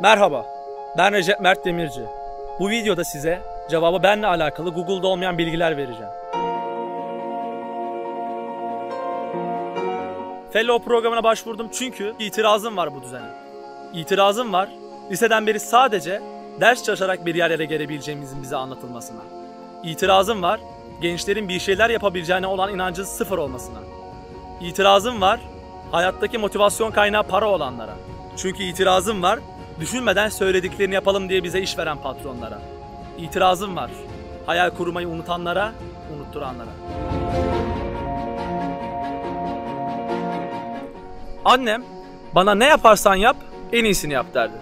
Merhaba, ben Recep Mert Demirci. Bu videoda size cevabı benle alakalı Google'da olmayan bilgiler vereceğim. Fellow programına başvurdum çünkü itirazım var bu düzene. İtirazım var, liseden beri sadece ders çalışarak bir yerlere gelebileceğimizin bize anlatılmasına. İtirazım var, gençlerin bir şeyler yapabileceğine olan inancı sıfır olmasına. İtirazım var, hayattaki motivasyon kaynağı para olanlara. Çünkü itirazım var, düşünmeden söylediklerini yapalım diye bize iş veren patronlara. İtirazım var, hayal kurmayı unutanlara, unutturanlara. Annem bana ne yaparsan yap en iyisini yap derdi.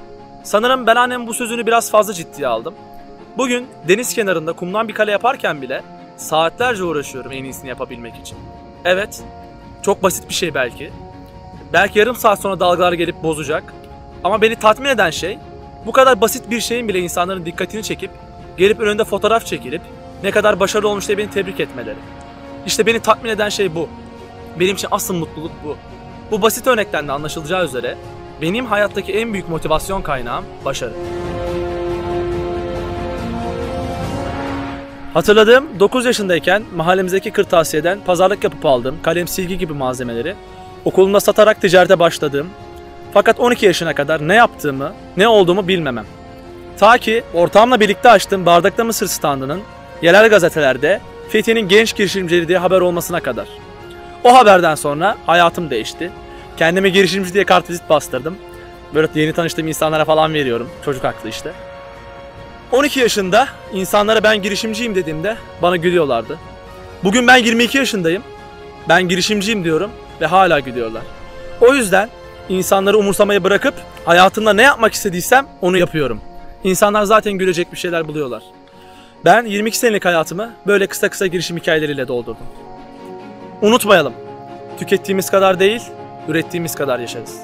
Sanırım ben annemin bu sözünü biraz fazla ciddiye aldım. Bugün deniz kenarında kumdan bir kale yaparken bile saatlerce uğraşıyorum en iyisini yapabilmek için. Evet, çok basit bir şey belki. Belki yarım saat sonra dalgalar gelip bozacak. Ama beni tatmin eden şey bu kadar basit bir şeyin bile insanların dikkatini çekip gelip önünde fotoğraf çekilip ne kadar başarılı olmuş diye beni tebrik etmeleri. İşte beni tatmin eden şey bu. Benim için asıl mutluluk bu. Bu basit örnekten de anlaşılacağı üzere benim hayattaki en büyük motivasyon kaynağım başarı. Hatırladığım 9 yaşındayken mahallemizdeki kırtasiyeden pazarlık yapıp aldığım kalem silgi gibi malzemeleri okulumda satarak ticarete başladığım fakat 12 yaşına kadar ne yaptığımı, ne olduğumu bilmemem. Ta ki ortağımla birlikte açtığım Bardakta Mısır standının yerel gazetelerde Fethiye'nin genç girişimcileri diye haber olmasına kadar. O haberden sonra hayatım değişti. Kendime girişimci diye kartvizit bastırdım. Böyle yeni tanıştığım insanlara falan veriyorum. Çocuk aklı işte. 12 yaşında insanlara ben girişimciyim dediğimde bana gülüyorlardı. Bugün ben 22 yaşındayım. Ben girişimciyim diyorum ve hala gülüyorlar. O yüzden insanları umursamayı bırakıp hayatımda ne yapmak istediysem onu yapıyorum. İnsanlar zaten gülecek bir şeyler buluyorlar. Ben 22 senelik hayatımı böyle kısa kısa girişim hikayeleriyle doldurdum. Unutmayalım. Tükettiğimiz kadar değil, ürettiğimiz kadar yaşarız.